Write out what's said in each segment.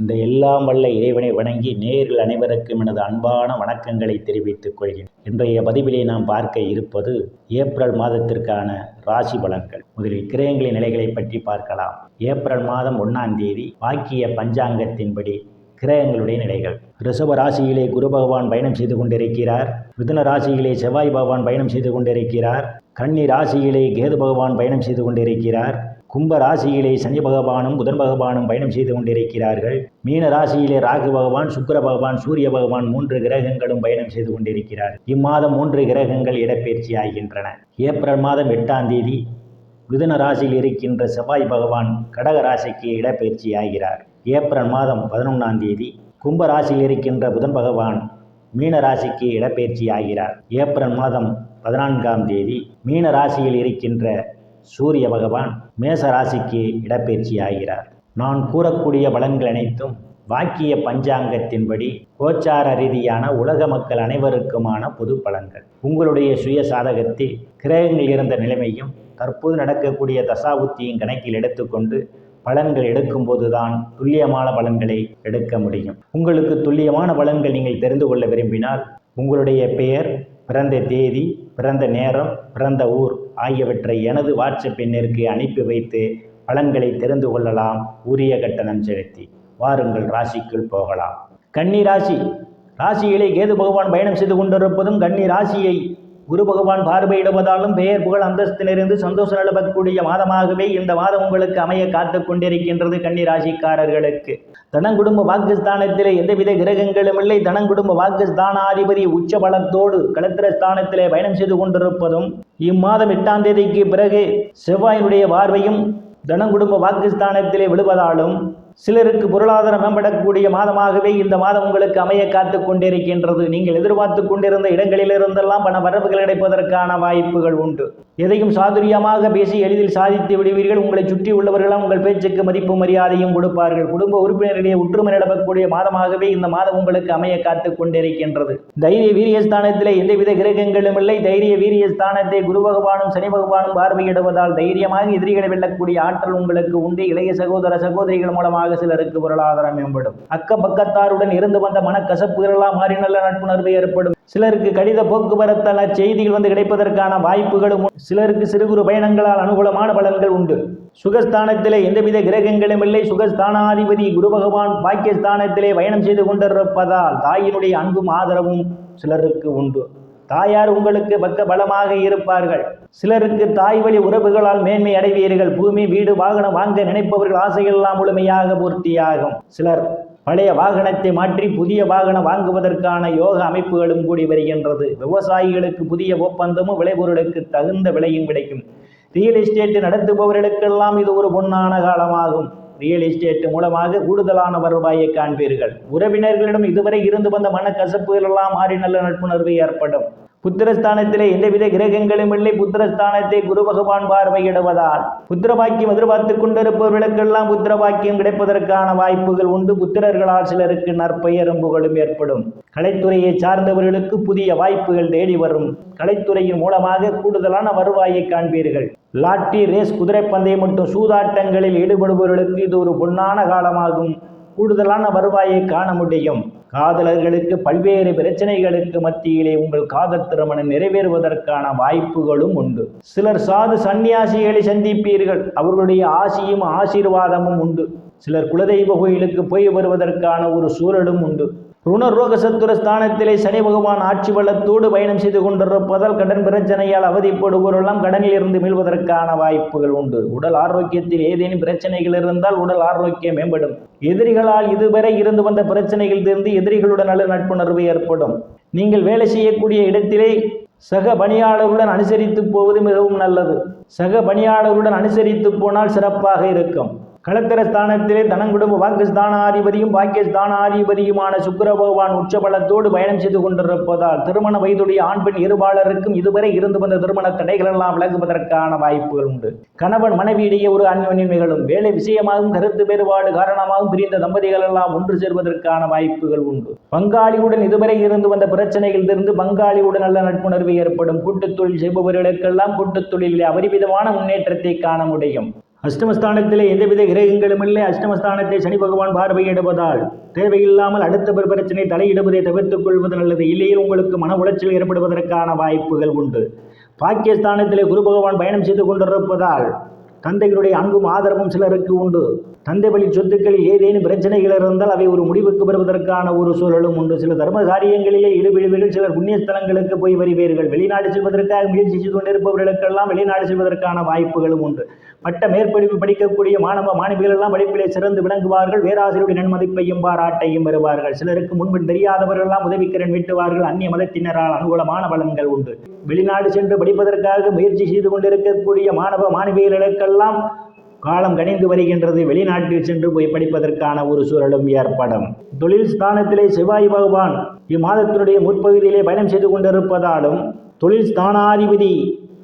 இந்த எல்லாம் வல்ல இறைவனை வணங்கி நேரில் அனைவருக்கும் எனது அன்பான வணக்கங்களை தெரிவித்துக் கொள்கிறேன். இன்றைய பதிவிலே நாம் பார்க்க இருப்பது ஏப்ரல் மாதத்திற்கான ராசி பலன்கள். முதலில் கிரகங்களின் நிலைகளை பற்றி பார்க்கலாம். ஏப்ரல் மாதம் ஒன்றாம் தேதி வாக்கிய பஞ்சாங்கத்தின்படி கிரகங்களுடைய நிலைகள். ரிஷப ராசியிலே குரு பகவான் பயணம் செய்து கொண்டிருக்கிறார். மிதுன ராசியிலே செவ்வாய் பகவான் பயணம் செய்து கொண்டிருக்கிறார். கன்னி ராசியிலே கேது பகவான் பயணம் செய்து கொண்டிருக்கிறார். கும்ப ராசியிலே சனி பகவானும் புதன் பகவானும் பயணம் செய்து கொண்டிருக்கிறார்கள். மீன ராசியிலே ராகு பகவான் சுக்கிர பகவான் சூரிய பகவான் மூன்று கிரகங்களும் பயணம் செய்து கொண்டிருக்கிறார். இம்மாதம் மூன்று கிரகங்கள் இடப்பெயர்ச்சி ஆகின்றன. ஏப்ரல் மாதம் எட்டாம் தேதி மிதுன ராசியில் இருக்கின்ற செவ்வாய் பகவான் கடக ராசிக்கு இடப்பெயர்ச்சி ஆகிறார். ஏப்ரல் மாதம் பதினொன்றாம் தேதி கும்ப ராசியில் இருக்கின்ற புதன் பகவான் மீன ராசிக்கு இடப்பெயர்ச்சி ஆகிறார். ஏப்ரல் மாதம் பதினான்காம் தேதி மீன ராசியில் இருக்கின்ற சூரிய பகவான் மேச ராசிக்கு இடப்பெயர்ச்சி ஆகிறார் நான் கூறக்கூடிய பலன்கள் அனைத்தும் வாக்கிய பஞ்சாங்கத்தின்படி கோச்சார ரீதியான உலக மக்கள் அனைவருக்குமான பொது பலன்கள். உங்களுடைய சுய சாதகத்தில் கிரகங்கள் இருந்த நிலைமையும் தற்போது நடக்கக்கூடிய தசாபுத்தியும் கணக்கில் எடுத்துக்கொண்டு பலன்கள் எடுக்கும்போது தான் துல்லியமான பலன்களை எடுக்க முடியும். உங்களுக்கு துல்லியமான பலன்கள் நீங்கள் தெரிந்து கொள்ள விரும்பினால் உங்களுடைய பெயர் பிறந்த தேதி பிறந்த நேரம் பிறந்த ஊர் ஆகியவற்றை எனது வாட்ஸ்அப் எண்ணிற்கு அனுப்பி வைத்து பலன்களை தெரிந்து கொள்ளலாம். உரிய கட்டணம் செலுத்தி வாருங்கள். ராசிக்குள் போகலாம். கன்னி ராசி. ராசியிலே கேது பகவான் பயணம் செய்து கொண்டிருப்பதும் கன்னி ராசியை குரு பகவான் பார்வையிடுவதாலும் பெயர் புகழ் அந்தஸ்திலிருந்து சந்தோஷ நலப்பக்கூடிய மாதமாகவே இந்த மாதம் உங்களுக்கு அமைய காத்து கொண்டிருக்கின்றது கன்னி ராசிக்காரர்களுக்கு தனங்குடும்ப வாக்குஸ்தானத்திலே எந்தவித கிரகங்களும் இல்லை. தனங்குடும்ப வாக்குஸ்தானாதிபதி உச்ச பலத்தோடு கலத்திரஸ்தானத்திலே பயணம் செய்து கொண்டிருப்பதும் இம்மாதம் எட்டாம் தேதிக்கு பிறகு செவ்வாயினுடைய பார்வையும் தனங்குடும்ப வாக்குஸ்தானத்திலே விழுவதாலும் சிலருக்கு பொருளாதார மேம்படக்கூடிய மாதமாகவே இந்த மாதம் உங்களுக்கு அமைய காத்து கொண்டிருக்கின்றது. நீங்கள் எதிர்பார்த்து கொண்டிருந்த இடங்களிலிருந்தெல்லாம் பண வரவுகள் கிடைப்பதற்கான வாய்ப்புகள் உண்டு. எதையும் சாதுரியமாக பேசி எளிதில் சாதித்து விடுவீர்கள். உங்களை சுற்றி உள்ளவர்களாம் உங்கள் பேச்சுக்கு மதிப்பு மரியாதையும் கொடுப்பார்கள். குடும்ப உறுப்பினரிடையே ஒற்றுமை நிலவக்கூடிய மாதமாகவே இந்த மாதம் உங்களுக்கு அமைய காத்து கொண்டிருக்கின்றது. தைரிய வீரியஸ்தானத்தில் எந்தவித கிரகங்களும் இல்லை. தைரிய வீரியஸ்தானத்தை குரு பகவானும் சனி பகவானும் பார்வையிடுவதால் தைரியமாக எதிரிகளை வெல்லக்கூடிய ஆற்றல் உங்களுக்கு உண்டு. இளைய சகோதர சகோதரிகள் மூலமாக சிலருக்கு பொருளாதாரம் மேம்படும். அக்க பக்கத்தாருடன் இருந்து வந்த மனக்கசப்புகளெல்லாம் மாறி நல்ல நட்புணர்வு ஏற்படும். சிலருக்கு கடித போக்குவரத்தால் செய்திகள் வந்து கிடைப்பதற்கான வாய்ப்புகளும் உண்டு. சிலருக்கு சிறு குறு பயணங்களால் அனுகூலமான பலன்கள் உண்டு. சுகஸ்தானத்திலே எந்தவித கிரகங்களும் இல்லை. சுகஸ்தானாதிபதி குரு பகவான் பாக்கியஸ்தானத்திலே பயணம் செய்து கொண்டிருப்பதால் தாயினுடைய அன்பும் ஆதரவும் சிலருக்கு உண்டு. தாயார் உங்களுக்கு பக்க பலமாக இருப்பார்கள். சிலருக்கு தாய் வழி உறவுகளால் மேன்மை அடைவீர்கள். பூமி வீடு வாகனம் வாங்க நினைப்பவர்கள் ஆசையெல்லாம் முழுமையாக பூர்த்தியாகும். சிலர் பழைய வாகனத்தை மாற்றி புதிய வாகனம் வாங்குவதற்கான யோக அமைப்புகளும் கூடி வருகின்றது. விவசாயிகளுக்கு புதிய ஒப்பந்தமும் விளைபொருளுக்கு தகுந்த விலையும் கிடைக்கும். ரியல் எஸ்டேட் நடத்துபவர்களுக்கெல்லாம் இது ஒரு பொன்னான காலமாகும். ரியல் எஸ்டேட் மூலமாக கூடுதலான வருவாயை காண்பீர்கள். உறவினர்களிடம் இதுவரை இருந்து வந்த மனக்கசப்புகள் எல்லாம் மாறி நல்ல நட்புணர்வு ஏற்படும். புத்திரஸ்தானத்திலே எந்தவித கிரகங்களும் இல்லை. புத்திரஸ்தானத்தை குரு பகவான் பார்வையிடுவதால் புத்திர பாக்கியம் எதிர்பார்த்து கொண்டிருப்பவர்களுக்கெல்லாம் புத்திர பாக்கியம் கிடைப்பதற்கான வாய்ப்புகள் உண்டு. புத்திரர்களால் சிலருக்கு நற்பெயரும் புகழும் ஏற்படும். கலைத்துறையை சார்ந்தவர்களுக்கு புதிய வாய்ப்புகள் தேடி வரும். கலைத்துறையின் மூலமாக கூடுதலான வருவாயை காண்பீர்கள். லாட்டி ரேஸ் குதிரை பந்தயம் மற்றும் சூதாட்டங்களில் ஈடுபடுபவர்களுக்கு இது ஒரு பொன்னான காலமாகும். கூடுதலான வருவாயை காண முடியும். காதலர்களுக்கு பல்வேறு பிரச்சனைகளுக்கு மத்தியிலே உங்கள் காதல் திருமணம் நிறைவேறுவதற்கான வாய்ப்புகளும் உண்டு. சிலர் சாது சந்நியாசிகளை சந்திப்பீர்கள். அவர்களுடைய ஆசியும் ஆசீர்வாதமும் உண்டு. சிலர் குலதெய்வ கோயிலுக்கு போய் வருவதற்கான ஒரு சூழலும் உண்டு. ருணரோக சத்துர ஸ்தானத்திலே சனி பகவான் ஆட்சி வளத்தோடு பயணம் செய்து கொண்டிருப்பதால் கடன் பிரச்சனையால் அவதிப்படுவோரெல்லாம் கடனில் இருந்து மீள்வதற்கான வாய்ப்புகள் உண்டு. உடல் ஆரோக்கியத்தில் ஏதேனும் பிரச்சனைகள் இருந்தால் உடல் ஆரோக்கியம் மேம்படும். எதிரிகளால் இதுவரை இருந்து வந்த பிரச்சனைகள் தீர்ந்து எதிரிகளுடன் நல்ல நட்புணர்வு ஏற்படும். நீங்கள் வேலை செய்யக்கூடிய இடத்திலே சக பணியாளருடன் அனுசரித்து போவது மிகவும் நல்லது. சக பணியாளருடன் அனுசரித்து போனால் சிறப்பாக இருக்கும். களத்திரஸ்தானத்திலே தனங்குடும்ப வாக்கு பாக்கியஸ்தானாதிபதியுமான சுக்கர பகவான் உச்சபலத்தோடு பயணம் செய்து கொண்டிருப்பதால் திருமண வயதுடைய ஆண் பெண் இருபாலருக்கும் இதுவரை இருந்து வந்த திருமண தடைகள் எல்லாம் விலகுவதற்கான வாய்ப்புகள் உண்டு. கணவன் மனைவியிடையே ஒரு அந்யோன்யம் நிகழும். வேலை விஷயமாகவும் கருத்து வேறுபாடு காரணமாகவும் பிரிந்த தம்பதிகள் எல்லாம் ஒன்று சேர்வதற்கான வாய்ப்புகள் உண்டு. பங்காளியுடன் இதுவரை இருந்து வந்த பிரச்சனைகளிலிருந்து பங்காளியுடன் நல்ல நட்புணர்வு ஏற்படும். கூட்டுத் தொழில் செய்பவர்களுக்கெல்லாம் கூட்டுத் தொழிலிலே அபரிவிதமான முன்னேற்றத்தை காண முடியும். அஷ்டமஸ்தானத்திலே எந்தவித கிரகங்களும் இல்லை. அஷ்டமஸ்தானத்தை சனி பகவான் பார்வையிடுவதால் தேவையில்லாமல் அடுத்த பிற பிரச்சனை தலையிடுவதை தவிர்த்துக் கொள்வது நல்லது. இல்லையில் உங்களுக்கு மன உளைச்சல் ஏற்படுவதற்கான வாய்ப்புகள் உண்டு. பாக்கியஸ்தானத்திலே குரு பகவான் பயணம் செய்து கொண்டிருப்பதால் தந்தைகளுடைய அன்பும் ஆதரவும் சிலருக்கு உண்டு. தந்தை வழி சொத்துக்களில் ஏதேனும் பிரச்சனைகள் இருந்தால் அவை ஒரு முடிவுக்கு வருவதற்கான ஒரு சூழலும் உண்டு. சில தர்ம காரியங்களிலே ஈடுபடுவீர்கள் சிலர் புண்ணிய ஸ்தலங்களுக்கு போய் வருவீர்கள். வெளிநாடு செல்வதற்காக முயற்சி செய்து கொண்டிருப்பவர்களுக்கெல்லாம் வெளிநாடு செல்வதற்கான வாய்ப்புகளும் உண்டு. பட்ட மேற்படிப்பு படிக்கக்கூடிய மாணவ மாணவிகள் எல்லாம் படிப்பிலே சிறந்து விளங்குவார்கள். வேறாசிரியருடைய நன்மதிப்பையும் பாராட்டையும் வருவார்கள் சிலருக்கு முன்பின் தெரியாதவர்கள் எல்லாம் உதவிக்கரன் மீட்டுவார்கள் அந்நிய மதத்தினரால் அனுகூலமான பலன்கள் உண்டு. வெளிநாடு சென்று படிப்பதற்காக முயற்சி செய்து கொண்டிருக்கக்கூடிய மாணவ மாணவிகளுக்கெல்லாம் காலம் கணிந்து வருகின்றது. வெளிநாட்டில் சென்று போய் படிப்பதற்கான ஒரு சூழலும் ஏற்படும். தொழில் ஸ்தானத்திலே செவ்வாய் பகவான் இம்மாதத்தினுடைய முற்பகுதியிலே பயணம் செய்து கொண்டிருப்பதாலும் தொழில் ஸ்தானாதிபதி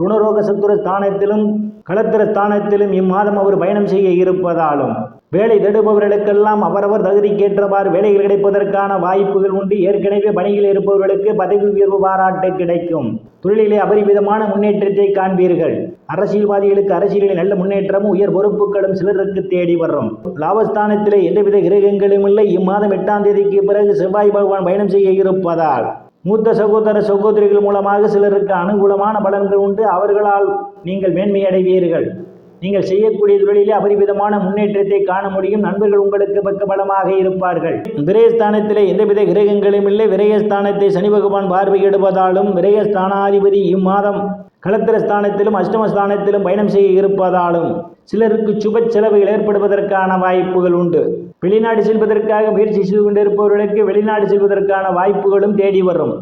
ருணரோக சத்துர ஸ்தானத்திலும் களத்திர ஸ்தானத்திலும் இம்மாதம் அவர் பயணம் செய்ய இருப்பதாலும் வேலை தேடுபவர்களுக்கெல்லாம் அவரவர் தகுதிக்கேற்றவாறு வேலைகள் கிடைப்பதற்கான வாய்ப்புகள் உண்டு. ஏற்கனவே பணியில் இருப்பவர்களுக்கு பதவி உயர்வு பாராட்டு கிடைக்கும். தொழிலிலே அபரிவிதமான முன்னேற்றத்தை காண்பீர்கள். அரசியல்வாதிகளுக்கு அரசியலில் நல்ல முன்னேற்றமும் உயர் பொறுப்புகளும் சிலருக்கு தேடி வரும். லாபஸ்தானத்திலே எந்தவித கிரகங்களும் இல்லை. இம்மாதம் எட்டாம் தேதிக்கு பிறகு செவ்வாய் பகவான் பயணம் செய்ய இருப்பதால் மூத்த சகோதர சகோதரிகள் மூலமாக சிலருக்கு அனுகூலமான பலன்கள் உண்டு. அவர்களால் நீங்கள் மேன்மையடைவீர்கள். நீங்கள் செய்யக்கூடிய தொழிலே அபரிவிதமான முன்னேற்றத்தை காண முடியும். நண்பர்கள் உங்களுக்கு பக்கபலமாக இருப்பார்கள். விரயஸ்தானத்திலே எந்தவித கிரகங்களும் இல்லை. விரயஸ்தானத்தை சனி பகவான் பார்வையிடுவதாலும் விரயஸ்தானாதிபதி இம்மாதம் களத்திர ஸ்தானத்திலும் அஷ்டமஸ்தானத்திலும் பயணம் செய்ய இருப்பதாலும் சிலருக்கு சுப செலவுகள் ஏற்படுவதற்கான வாய்ப்புகள் உண்டு. வெளிநாடு செல்வதற்காக முயற்சி செய்து கொண்டிருப்பவர்களுக்கு வெளிநாடு செல்வதற்கான வாய்ப்புகளும் தேடி வரும்.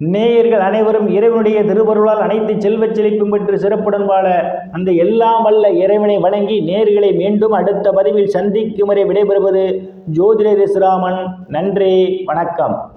நேயர்கள் அனைவரும் இறைவனுடைய திருவருளால் அனைத்து செல்வச் செழிப்பும் பெற்று சிறப்புடன் வாழ அந்த எல்லாம் வல்ல இறைவனை வணங்கி நேர்களை மீண்டும் அடுத்த பதிவில் சந்திக்கும் வரை விடைபெறுவது ஜோதிடர் விஸ்ராமன் நன்றி வணக்கம்.